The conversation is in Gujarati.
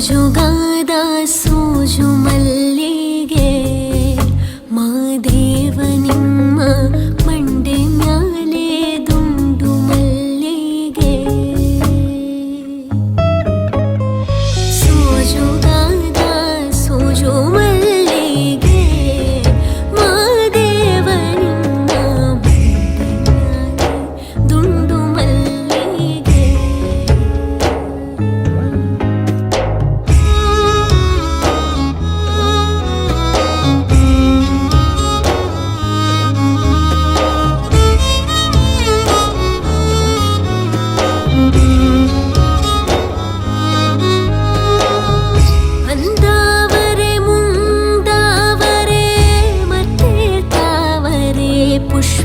જુગાદા સોજુમલ не.